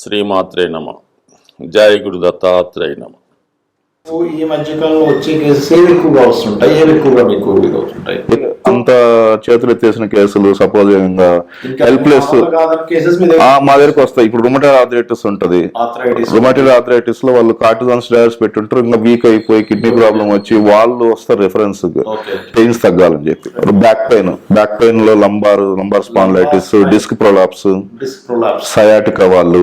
శ్రీమాత్రే నమ. జయ గురు దత్తాత్రేయ నమ. ఈ మధ్యకాలంలో వచ్చే కేసెస్ ఏవి ఎక్కువగా వస్తుంటాయి? ఏవి ఎక్కువగా మీకు అంత చేతులు ఎత్తేసిన కేసులు సపోజ్ హెల్ప్లెస్ మా దగ్గరకు వస్తాయి. ఇప్పుడు రుమటైడ్ ఆర్థరైటిస్ ఉంటది. ఆర్థరైటిస్ రుమటైడ్ ఆర్థరైటిస్లో వాళ్ళు కార్టిజాన్ స్టైర్స్ పెట్టుంటారు. ఇంకా వీక్ అయిపోయి కిడ్నీ ప్రాబ్లం వచ్చి వాళ్ళు వస్తారు రెఫరెన్స్ ఓకే. పెయిన్స్ తగ్గాలని చెప్పి. Back pain back పెయిన్లో lumbar lumbar spondylitis disc prolapse disc prolapse sciatica వాళ్ళు.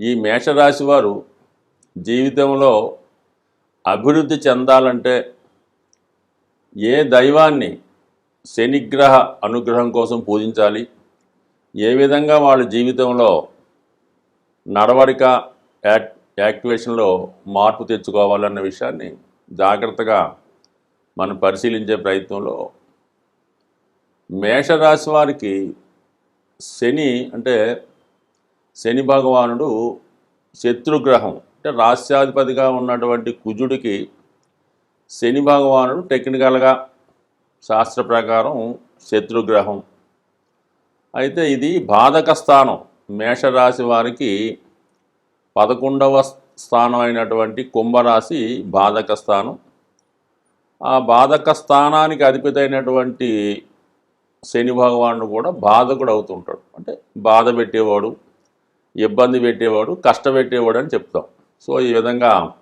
ఈ మేషరాశి వారు జీవితంలో అభివృద్ధి చెందాలంటే ఏ దైవాన్ని శనిగ్రహ అనుగ్రహం కోసం పూజించాలి? ఏ విధంగా వాళ్ళ జీవితంలో నడవడిక యాక్ యాక్టివేషన్లో మార్పు తెచ్చుకోవాలన్న విషయాన్ని జాగ్రత్తగా మనం పరిశీలించే ప్రయత్నంలో మేషరాశి వారికి శని అంటే శని భగవానుడు శత్రుగ్రహం అంటే రాస్యాధిపతిగా ఉన్నటువంటి కుజుడికి శని భగవానుడు టెక్నికల్గా శాస్త్ర ప్రకారం శత్రుగ్రహం. అయితే ఇది బాధక స్థానం. మేషరాశి వారికి పదకొండవ స్థానం అయినటువంటి కుంభరాశి బాధక స్థానం. ఆ బాధక స్థానానికి అధిపతైనటువంటి శని భగవానుడు కూడా బాధకుడు అవుతుంటాడు. అంటే బాధ పెట్టేవాడు ఇబ్బంది పెట్టేవాడు కష్టపెట్టేవాడు అని చెప్తాం. సో ఈ విధంగా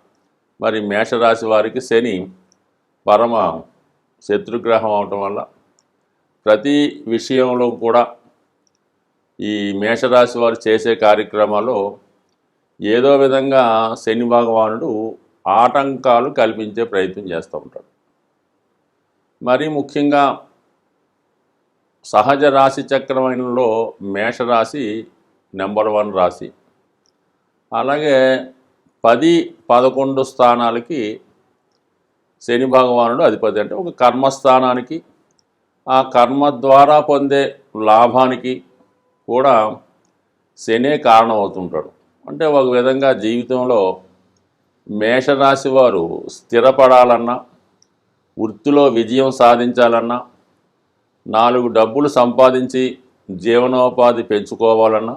మరి మేషరాశి వారికి శని పరమ శత్రుగ్రహం అవటం వల్ల ప్రతి విషయంలో కూడా ఈ మేషరాశి వారు చేసే కార్యక్రమాల్లో ఏదో విధంగా శని భగవానుడు ఆటంకాలు కల్పించే ప్రయత్నం చేస్తూ ఉంటాడు. మరి ముఖ్యంగా సహజ రాశి చక్రమైనలో మేషరాశి నెంబర్ వన్ రాశి. అలాగే పది పదకొండు స్థానాలకి శని భగవానుడు అధిపతి. అంటే ఒక కర్మస్థానానికి ఆ కర్మ ద్వారా పొందే లాభానికి కూడా శనే కారణం అవుతుంటాడు అంటే ఒక విధంగా జీవితంలో మేషరాశి వారు స్థిరపడాలన్నా వృత్తిలో విజయం సాధించాలన్నా నాలుగు డబ్బులు సంపాదించి జీవనోపాధి పెంచుకోవాలన్నా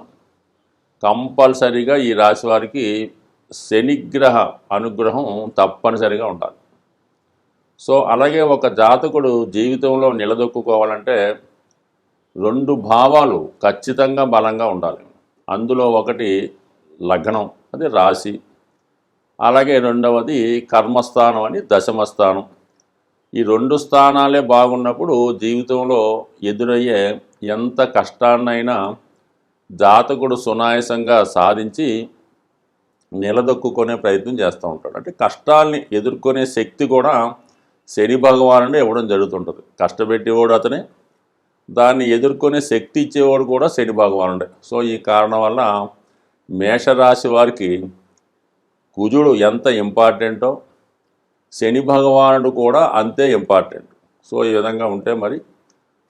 కంపల్సరిగా ఈ రాశి వారికి శనిగ్రహ అనుగ్రహం తప్పనిసరిగా ఉండాలి. సో అలాగే ఒక జాతకుడు జీవితంలో నిలదొక్కుకోవాలంటే రెండు భావాలు ఖచ్చితంగా బలంగా ఉండాలి. అందులో ఒకటి లగ్నం అది రాశి. అలాగే రెండవది కర్మస్థానం అని దశమస్థానం. ఈ రెండు స్థానాలే బాగున్నప్పుడు జీవితంలో ఎదురయ్యే ఎంత కష్టాన్నైనా జాతకుడు సునాయాసంగా సాధించి నిలదొక్కునే ప్రయత్నం చేస్తూ ఉంటాడు. అంటే కష్టాల్ని ఎదుర్కొనే శక్తి కూడా శని భగవానుడు ఇవ్వడం జరుగుతుంటుంది. కష్టపెట్టేవాడు అతనే దాన్ని ఎదుర్కొనే శక్తి ఇచ్చేవాడు కూడా శని భగవానుడే. సో ఈ కారణం వల్ల మేషరాశి వారికి కుజుడు ఎంత ఇంపార్టెంటో శని భగవానుడు కూడా అంతే ఇంపార్టెంట్. సో ఈ విధంగా ఉంటే మరి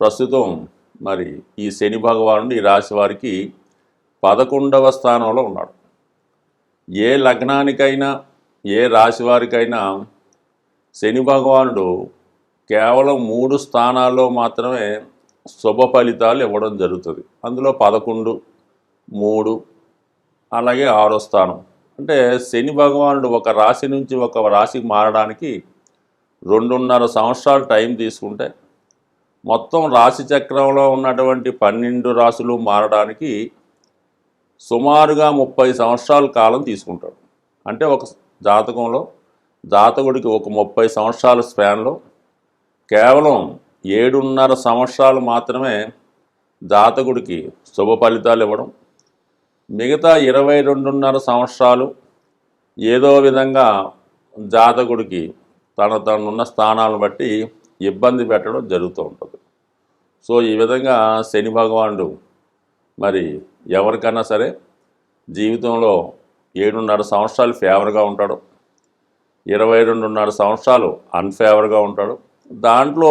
ప్రస్తుతం మరి ఈ శని భగవానుడు ఈ రాశి వారికి పదకొండవ స్థానంలో ఉన్నాడు. ఏ లగ్నానికైనా ఏ రాశి వారికైనా శని భగవానుడు కేవలం మూడు స్థానాల్లో మాత్రమే శుభ ఫలితాలు ఇవ్వడం జరుగుతుంది. అందులో పదకొండు మూడు అలాగే ఆరో స్థానం. అంటే శని భగవానుడు ఒక రాశి నుంచి ఒక రాశికి మారడానికి రెండున్నర సంవత్సరాలు టైం తీసుకుంటే మొత్తం రాశి చక్రంలో ఉన్నటువంటి పన్నెండు రాశులు మారడానికి సుమారుగా ముప్పై సంవత్సరాల కాలం తీసుకుంటాడు. అంటే ఒక జాతకంలో జాతకుడికి ఒక ముప్పై సంవత్సరాల స్పాన్లో కేవలం ఏడున్నర సంవత్సరాలు మాత్రమే జాతకుడికి శుభ ఫలితాలు ఇవ్వడం మిగతా ఇరవై రెండున్నర సంవత్సరాలు ఏదో విధంగా జాతకుడికి తన తనున్న స్థానాలను బట్టి ఇబ్బంది పెట్టడం జరుగుతూ ఉంటుంది. సో ఈ విధంగా శని భగవానుడు మరి ఎవరికైనా సరే జీవితంలో ఏడున్నర సంవత్సరాలు ఫేవర్గా ఉంటాడు. ఇరవై రెండున్నర సంవత్సరాలు అన్ఫేవర్గా ఉంటాడు. దాంట్లో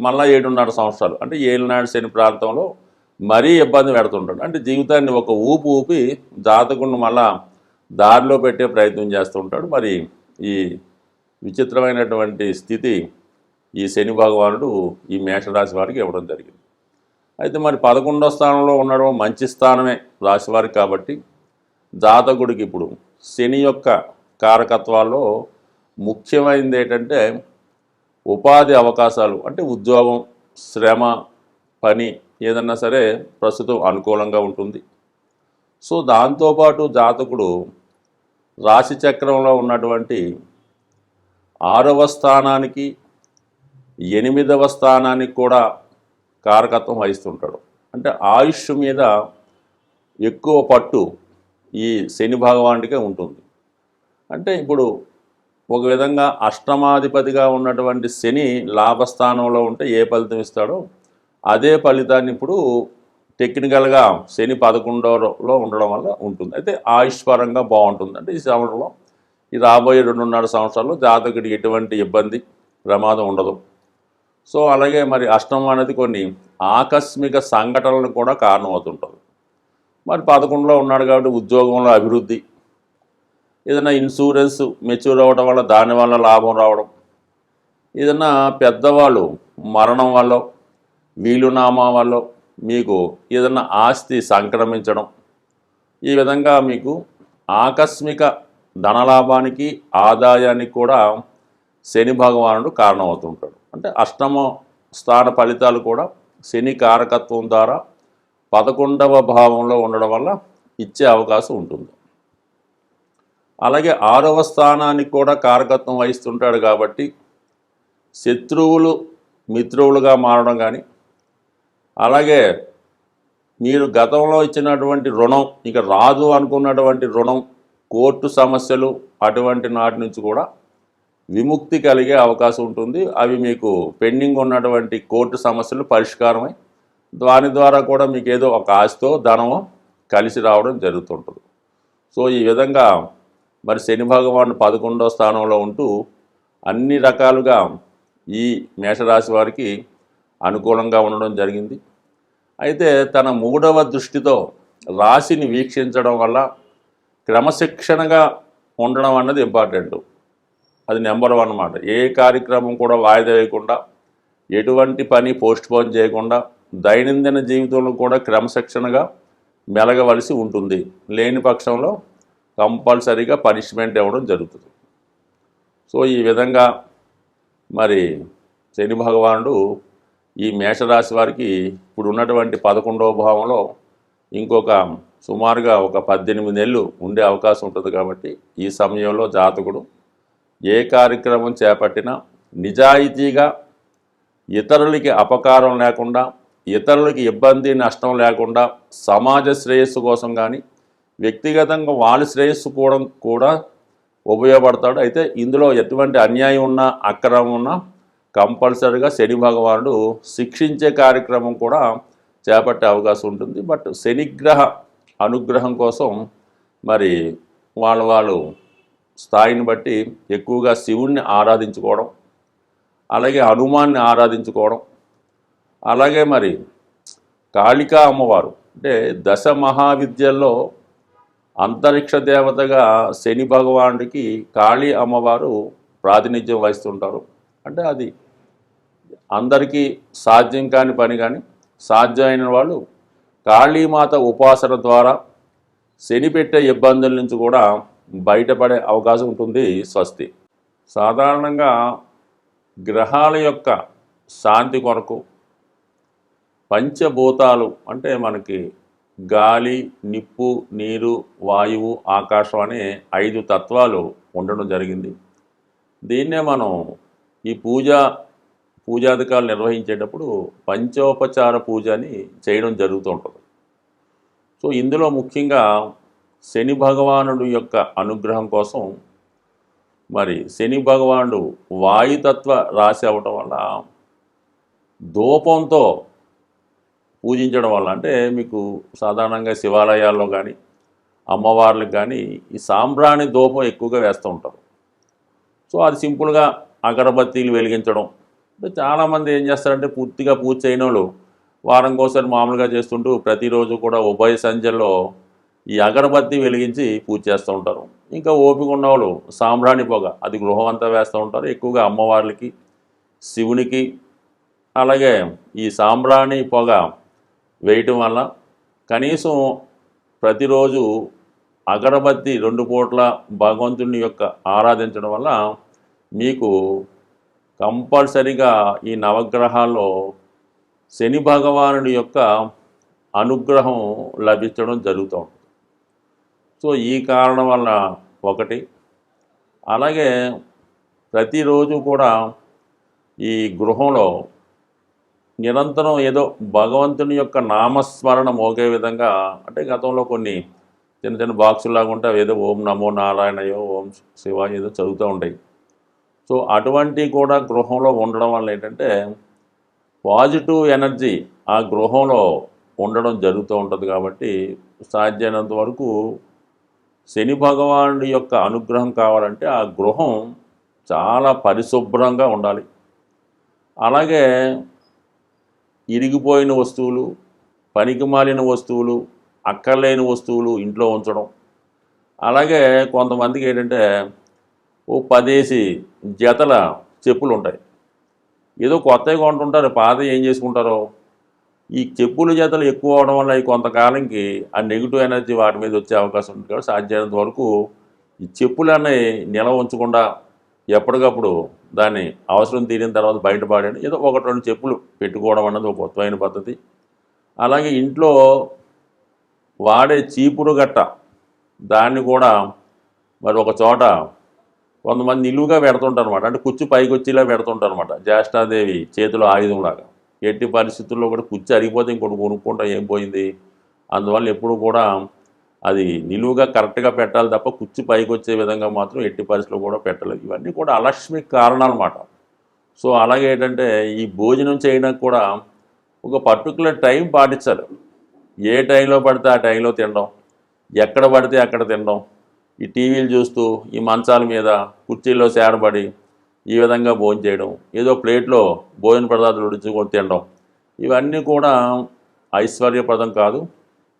మళ్ళీ ఏడున్నర సంవత్సరాలు అంటే ఏలినాడు శని ప్రాంతంలో మరీ ఇబ్బంది పెడుతుంటాడు. అంటే జీవితాన్ని ఒక ఊపు ఊపి జాతకుండా మళ్ళా దారిలో పెట్టే ప్రయత్నం చేస్తూ ఉంటాడు మరి ఈ విచిత్రమైనటువంటి స్థితి ఈ శని భగవానుడు ఈ మేషరాశి వారికి ఇవ్వడం జరిగింది. అయితే మరి పదకొండో స్థానంలో ఉండడం మంచి స్థానమే రాశివారికి కాబట్టి జాతకుడికి ఇప్పుడు శని యొక్క కారకత్వాల్లో ముఖ్యమైనది ఏంటంటే ఉపాధి అవకాశాలు అంటే ఉద్యోగం శ్రమ పని ఏదన్నా సరే ప్రస్తుతం అనుకూలంగా ఉంటుంది. సో దాంతోపాటు జాతకుడు రాశి చక్రంలో ఉన్నటువంటి ఆరవ స్థానానికి ఎనిమిదవ స్థానానికి కూడా కారకత్వం వహిస్తుంటాడు. అంటే ఆయుష్ మీద ఎక్కువ పట్టు ఈ శని భగవానుడికే ఉంటుంది. అంటే ఇప్పుడు ఒక విధంగా అష్టమాధిపతిగా ఉన్నటువంటి శని లాభస్థానంలో ఉంటే ఏ ఫలితం ఇస్తాడో అదే ఫలితాన్ని ఇప్పుడు టెక్నికల్గా శని పదకొండవలో ఉండడం వల్ల ఉంటుంది. అయితే ఆయుష్ పరంగా బాగుంటుంది. అంటే ఈ సంవత్సరంలో ఈ రాబోయే రెండున్నర సంవత్సరాల్లో జాతకుడికి ఎటువంటి ఇబ్బంది ప్రమాదం ఉండదు. సో అలాగే మరి అష్టమం అనేది కొన్ని ఆకస్మిక సంఘటనలకు కూడా కారణమవుతుంటుంది. మరి పదకొండులో ఉన్నాడు కాబట్టి ఉద్యోగంలో అభివృద్ధి. ఏదైనా ఇన్సూరెన్స్ మెచ్యూర్ అవ్వడం వల్ల దాని వల్ల లాభం రావడం. ఏదైనా పెద్దవాళ్ళు మరణం వల్ల వీలునామా వల్ల మీకు ఏదైనా ఆస్తి సంక్రమించడం. ఈ విధంగా మీకు ఆకస్మిక ధనలాభానికి ఆదాయానికి కూడా శని భగవానుడు కారణమవుతుంటాడు. అంటే అష్టమ స్థాన ఫలితాలు కూడా శని కారకత్వం ద్వారా పదకొండవ భావంలో ఉండడం వల్ల ఇచ్చే అవకాశం ఉంటుంది. అలాగే ఆరవ స్థానానికి కూడా కారకత్వం వహిస్తుంటాడు కాబట్టి శత్రువులు మిత్రువులుగా మారడం కానీ అలాగే మీరు గతంలో ఇచ్చినటువంటి రుణం ఇక రాదు అనుకున్నటువంటి రుణం కోర్టు సమస్యలు అటువంటి నాటి నుంచి కూడా విముక్తి కలిగే అవకాశం ఉంటుంది. అవి మీకు పెండింగ్ ఉన్నటువంటి కోర్టు సమస్యలు పరిష్కారమై దాని ద్వారా కూడా మీకు ఏదో ఒక ఆస్తో ధనమో కలిసి రావడం జరుగుతుంటుంది. సో ఈ విధంగా మరి శని భగవాను పదకొండో స్థానంలో ఉంటూ అన్ని రకాలుగా ఈ మేషరాశి వారికి అనుకూలంగా ఉండడం జరిగింది. అయితే తన మూడవ దృష్టితో రాశిని వీక్షించడం వల్ల క్రమశిక్షణగా ఉండడం అన్నది ఇంపార్టెంట్. అది నెంబర్ వన్ అన్నమాట ఏ కార్యక్రమం కూడా వాయిదా వేయకుండా ఎటువంటి పని పోస్ట్ పోన్ చేయకుండా దైనందిన జీవితంలో కూడా క్రమశిక్షణగా మెలగవలసి ఉంటుంది. లేని పక్షంలో కంపల్సరీగా పనిష్మెంట్ ఇవ్వడం జరుగుతుంది. సో ఈ విధంగా మరి శని భగవానుడు ఈ మేషరాశి వారికి ఇప్పుడు ఉన్నటువంటి పదకొండవ భావంలో ఇంకొక సుమారుగా ఒక పద్దెనిమిది నెలలు ఉండే అవకాశం ఉంటుంది కాబట్టి ఈ సమయంలో జాతకుడు ఏ కార్యక్రమం చేపట్టినా నిజాయితీగా ఇతరులకి అపకారం లేకుండా ఇతరులకి ఇబ్బంది నష్టం లేకుండా సమాజ శ్రేయస్సు కోసం కానీ వ్యక్తిగతంగా వాళ్ళ శ్రేయస్సు కూడా కూడా ఉపయోగపడతాడు. అయితే ఇందులో ఎటువంటి అన్యాయం ఉన్నా అక్రమం ఉన్నా కంపల్సరీగా శని భగవానుడు శిక్షించే కార్యక్రమం కూడా చేపట్టే అవకాశం ఉంటుంది. బట్ శనిగ్రహ అనుగ్రహం కోసం మరి వాళ్ళ వాళ్ళు స్థాయిని బట్టి ఎక్కువగా శివుణ్ణి ఆరాధించుకోవడం అలాగే హనుమాన్ని ఆరాధించుకోవడం అలాగే మరి కాళికా అమ్మవారు అంటే దశ మహావిద్యల్లో అంతరిక్ష దేవతగా శని భగవానుడికి కాళీ అమ్మవారు ప్రాతినిధ్యం వహిస్తుంటారు. అంటే అది అందరికీ సాధ్యం కాని పని కానీ సాధ్యమైన వాళ్ళు కాళీమాత ఉపాసన ద్వారా శని పెట్టే ఇబ్బందుల నుంచి కూడా బయటపడే అవకాశం ఉంటుంది స్వస్తి. సాధారణంగా గ్రహాల యొక్క శాంతి కొరకు పంచభూతాలు అంటే మనకి గాలి నిప్పు నీరు వాయువు ఆకాశం అనే ఐదు తత్వాలు ఉండడం జరిగింది. దీన్నే మనం ఈ పూజ పూజాధికారులు నిర్వహించేటప్పుడు పంచోపచార పూజ అని చేయడం జరుగుతూ ఉంటుంది. సో ఇందులో ముఖ్యంగా శని భగవానుడు యొక్క అనుగ్రహం కోసం మరి శని భగవానుడు వాయుతత్వ రాశి అవ్వటం వల్ల ధూపంతో పూజించడం వల్ల అంటే మీకు సాధారణంగా శివాలయాల్లో కానీ అమ్మవార్లకు కానీ ఈ సాంబ్రాణి దూపం ఎక్కువగా వేస్తూ ఉంటారు. సో అది సింపుల్గా అగరబత్తీలు వెలిగించడం. అంటే చాలామంది ఏం చేస్తారంటే పూర్తిగా పూజ చేయని వాళ్ళు వారంకోసారి మామూలుగా చేస్తుంటూ ప్రతిరోజు కూడా ఉభయ సంధ్యల్లో ఈ అగరబత్తి వెలిగించి పూజ చేస్తూ ఉంటారు. ఇంకా ఓపిక ఉన్నవాళ్ళు సాంబ్రాణి పొగ అది గృహం అంతా వేస్తూ ఉంటారు. ఎక్కువగా అమ్మవార్లకి శివునికి అలాగే ఈ సాంబ్రాణి పొగ వేయటం వల్ల కనీసం ప్రతిరోజు అగరబత్తి రెండు పూట్ల భగవంతుని యొక్క ఆరాధించడం వల్ల మీకు కంపల్సరిగా ఈ నవగ్రహాల్లో శని భగవానుడి యొక్క అనుగ్రహం లభించడం జరుగుతుంది సో ఈ కారణం వల్ల ఒకటి. అలాగే ప్రతిరోజు కూడా ఈ గృహంలో నిరంతరం ఏదో భగవంతుని యొక్క నామస్మరణ మోగే విధంగా అంటే గతంలో కొన్ని చిన్న చిన్న బాక్సులాగా ఉంటే ఏదో ఓం నమో నారాయణయో ఓం శివ ఏదో చదువుతూ ఉంటాయి సో అటువంటి కూడా గృహంలో ఉండడం వల్ల ఏంటంటే పాజిటివ్ ఎనర్జీ ఆ గృహంలో ఉండడం జరుగుతూ ఉంటుంది కాబట్టి సాధ్యమైనంత వరకు శని భగవానుడి యొక్క అనుగ్రహం కావాలంటే ఆ గృహం చాలా పరిశుభ్రంగా ఉండాలి. అలాగే ఇరిగిపోయిన వస్తువులు పనికిమాలిన వస్తువులు అక్కర్లేని వస్తువులు ఇంట్లో ఉంచడం. అలాగే కొంతమందికి ఏంటంటే ఓ పదేసి జతల చెప్పులు ఉంటాయి. ఏదో కొత్తవి కొంటుంటారు పాత ఏం చేసుకుంటారో ఈ చెప్పుల జతలు ఎక్కువ అవడం వల్ల ఈ కొంతకాలంకి ఆ నెగిటివ్ ఎనర్జీ వాటి మీద వచ్చే అవకాశం ఉంది కాబట్టి సాధ్యమైనంత వరకు ఈ చెప్పులన్నీ నిల్వ ఉంచకుండా ఎప్పటికప్పుడు దాన్ని అవసరం తీరిన తర్వాత బయటపడండి ఏదో ఒకటి రెండు చెప్పులు పెట్టుకోవడం అన్నది ఒక ఉత్తమైన పద్ధతి. అలాగే ఇంట్లో వాడే చీపురు గట్ట దాన్ని కూడా మరి ఒక చోట కొంతమంది నిలువుగా పెడుతుంటారు అనమాట అంటే కుచ్చు పైకి వచ్చేలా పెడుతుంటారు అనమాట జ్యేష్ఠాదేవి చేతిలో ఆయుధంలాగా ఎట్టి పరిస్థితుల్లో కూడా కుచ్చు అరిగిపోతే ఇంకోటి కొనుక్కుంటా ఏం పోయింది? అందువల్ల ఎప్పుడు కూడా అది నిలువుగా కరెక్ట్గా పెట్టాలి తప్ప కుచ్చి పైకి వచ్చే విధంగా మాత్రం ఎట్టి పరిస్థితుల్లో కూడా పెట్టలేదు. ఇవన్నీ కూడా అలక్ష్మి కారణాలన్నమాట సో అలాగే ఏంటంటే ఈ భోజనం చేయడానికి కూడా ఒక పర్టికులర్ టైం పాటించాలి. ఏ టైంలో పడితే ఆ టైంలో తినడం ఎక్కడ పడితే అక్కడ తినడం ఈ టీవీలు చూస్తూ ఈ మంచాల మీద కుర్చీల్లో చేరబడి ఈ విధంగా భోజనం చేయడం ఏదో ప్లేట్లో భోజన పదార్థాలు ఉడుచుకొని తినడం. ఇవన్నీ కూడా ఐశ్వర్యప్రదం కాదు.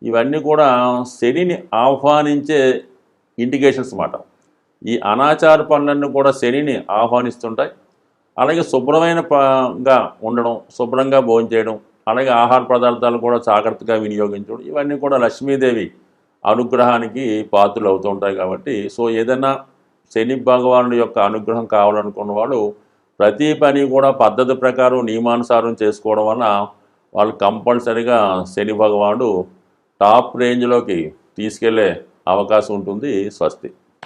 ఇవన్నీ కూడా శనిని ఆహ్వానించే ఇండికేషన్స్ అన్నమాట. ఈ అనాచార పనులన్నీ కూడా శనిని ఆహ్వానిస్తుంటాయి. అలాగే శుభ్రమైన పగా ఉండడం శుభ్రంగా భోజనం చేయడం అలాగే ఆహార పదార్థాలు కూడా జాగ్రత్తగా వినియోగించడం ఇవన్నీ కూడా లక్ష్మీదేవి అనుగ్రహానికి పాత్రలు అవుతుంటాయి కాబట్టి సో ఏదైనా శని భగవానుడి యొక్క అనుగ్రహం కావాలనుకున్న వాళ్ళు ప్రతి పని కూడా పద్ధతి ప్రకారం నియమానుసారం చేసుకోవడం వలన వాళ్ళు కంపల్సరిగా శని భగవానుడు టాప్ రేంజ్లోకి తీసుకెళ్ళే అవకాశం ఉంటుంది స్వస్తి.